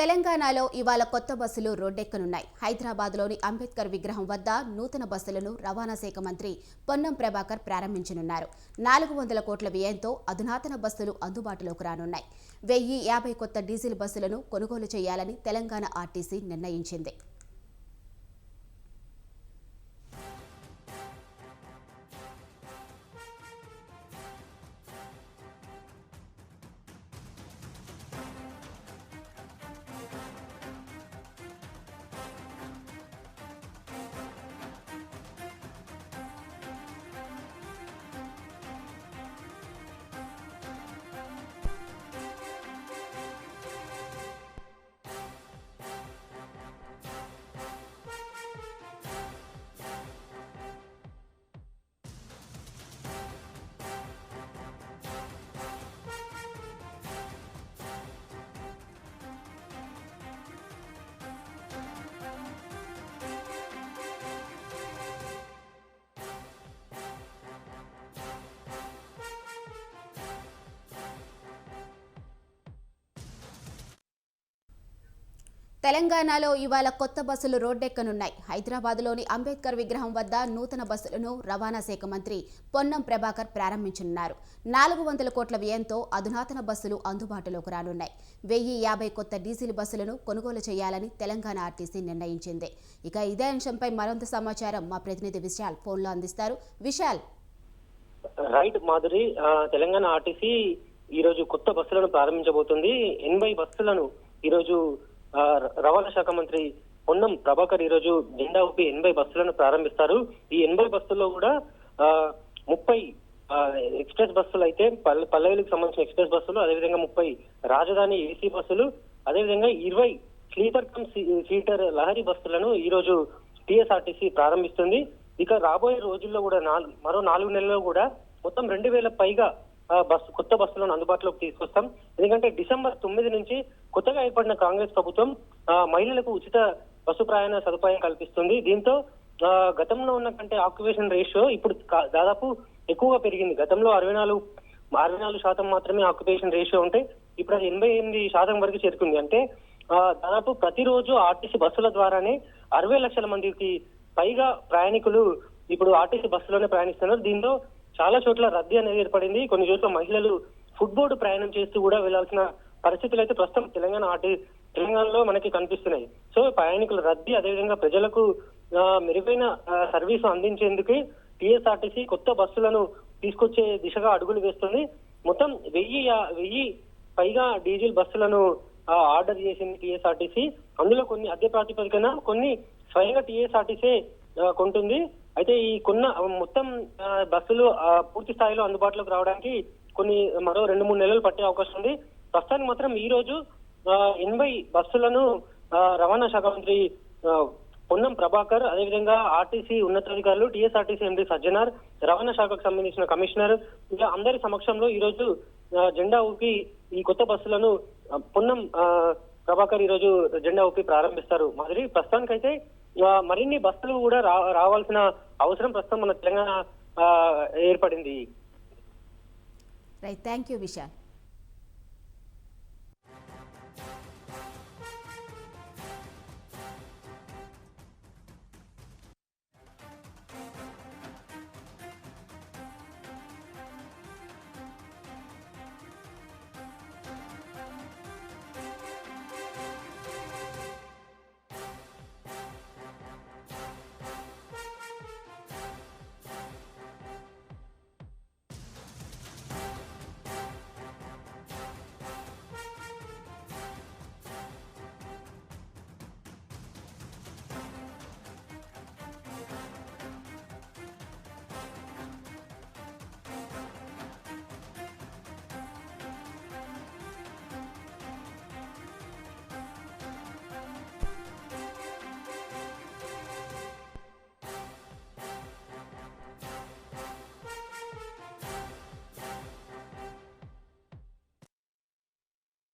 తెలంగాణలో ఇవాళ కొత్త బస్సులు రోడ్డెక్కనున్నాయి. హైదరాబాద్లోని అంబేద్కర్ విగ్రహం వద్ద నూతన బస్సులను రవాణా శాఖ మంత్రి పొన్నం ప్రభాకర్ ప్రారంభించనున్నారు. నాలుగు వందల కోట్ల వ్యయంతో అధునాతన బస్సులు అందుబాటులోకి రానున్నాయి. వెయ్యి యాభై కొత్త డీజిల్ బస్సులను కొనుగోలు చేయాలని తెలంగాణ ఆర్టీసీ నిర్ణయించింది. తెలంగాణలో ఇవాళ కొత్త బస్సులు రోడ్డెక్కనున్నాయి. హైదరాబాద్లోని అంబేద్కర్ విగ్రహం వద్ద నూతన బస్సులను రవాణా శాఖ మంత్రి పొన్నం ప్రభాకర్ ప్రారంభించనున్నారు. నాలుగు వందల కోట్ల వ్యయంతో అధునాతన బస్సులు అందుబాటులోకి రానున్నాయి. వెయ్యి యాభై కొత్త డీజిల్ బస్సులను కొనుగోలు చేయాలని తెలంగాణ ఆర్టీసీ నిర్ణయించింది. ఇక ఇదే అంశంపై మరింత సమాచారం మా ప్రతినిధి విశాల్ ఫోన్లో అందిస్తారు. విశాల్. రైట్ మాధురి తెలంగాణ ఆర్టీసీ ఈ రోజు కొత్త బస్సులను ప్రారంభించబోతుంది. ఎనభై బస్సులను ఈ రోజు రవాణా శాఖ మంత్రి పొన్నం ప్రభాకర్ ఈ రోజు జెండా ఊపి ఎనభై బస్సులను ప్రారంభిస్తారు. ఈ ఎనభై బస్సుల్లో కూడా ముప్పై ఎక్స్ప్రెస్ బస్సులు అయితే పల్లె పల్లెలకు సంబంధించిన ఎక్స్ప్రెస్ బస్సులు అదేవిధంగా ముప్పై రాజధాని ఏసీ బస్సులు అదేవిధంగా ఇరవై స్లీపర్ కమ్ సీటర్ లహరి బస్సులను ఈ రోజు టీఎస్ఆర్టీసీ ప్రారంభిస్తుంది. ఇక రాబోయే రోజుల్లో కూడా నాలుగు మరో నాలుగు నెలల్లో కూడా మొత్తం రెండు వేల పైగా బస్సు కొత్త బస్సులను అందుబాటులోకి తీసుకొస్తాం. ఎందుకంటే డిసెంబర్ తొమ్మిది నుంచి కొత్తగా ఏర్పడిన కాంగ్రెస్ ప్రభుత్వం మహిళలకు ఉచిత బస్సు ప్రయాణ సదుపాయం కల్పిస్తుంది. దీంతో ఆ, గతంలో ఉన్న కంటే ఆక్యుపేషన్ రేషియో ఇప్పుడు దాదాపు ఎక్కువగా పెరిగింది. గతంలో అరవై నాలుగు అరవై నాలుగు శాతం మాత్రమే ఆక్యుపేషన్ రేషియో ఉంటే ఇప్పుడు అది ఎనభై ఎనిమిది శాతం వరకు చేరుకుంది. అంటే దాదాపు ప్రతిరోజు ఆర్టీసీ బస్సుల ద్వారానే అరవై లక్షల మందికి పైగా ప్రయాణికులు ఇప్పుడు ఆర్టీసీ బస్సులోనే ప్రయాణిస్తున్నారు. దీంతో చాలా చోట్ల రద్దీ అనేది ఏర్పడింది. కొన్ని చోట్ల మహిళలు ఫుడ్ బోర్డు ప్రయాణం చేస్తూ కూడా వెళ్ళాల్సిన పరిస్థితులు అయితే ప్రస్తుతం తెలంగాణ ఆర్టీ తెలంగాణలో మనకి కనిపిస్తున్నాయి. సో ప్రయాణికుల రద్దీ అదేవిధంగా ప్రజలకు మెరుగైన సర్వీస్ సర్వీసు అందించేందుకు టీఎస్ఆర్టీసీ కొత్త బస్సులను తీసుకొచ్చే దిశగా అడుగులు వేస్తుంది. మొత్తం వెయ్యి వెయ్యి పైగా డీజిల్ బస్సులను ఆర్డర్ చేసింది టీఎస్ఆర్టీసీ. అందులో కొన్ని అద్దె ప్రాతిపదికన కొన్ని స్వయంగా టీఎస్ఆర్టీసీ కొంటుంది. అయితే ఈ కొన్న మొత్తం బస్సులు పూర్తి స్థాయిలో అందుబాటులోకి రావడానికి కొన్ని మరో రెండు మూడు నెలలు పట్టే అవకాశం ఉంది. ప్రస్తుతానికి మాత్రం ఈ రోజు ఎనభై బస్సులను రవాణా శాఖ మంత్రి పొన్నం ప్రభాకర్ అదేవిధంగా ఆర్టీసీ ఉన్నతాధికారులు టీఎస్ఆర్టీసీ ఎండి సజ్జనార్ రవాణా శాఖకు సంబంధించిన కమిషనర్ ఇలా అందరి సమక్షంలో ఈ రోజు జెండా ఊపి ఈ కొత్త బస్సులను పొన్నం ఆ, ప్రభాకర్ ఈ రోజు జెండా ఊపి ప్రారంభిస్తారు. మాదిరి ప్రస్తుతానికైతే మరిన్ని బస్సులు కూడా రావాల్సిన అవసరం ప్రస్తుతం మన తెలంగాణ ఆ, ఏర్పడింది. Right thank you Vishal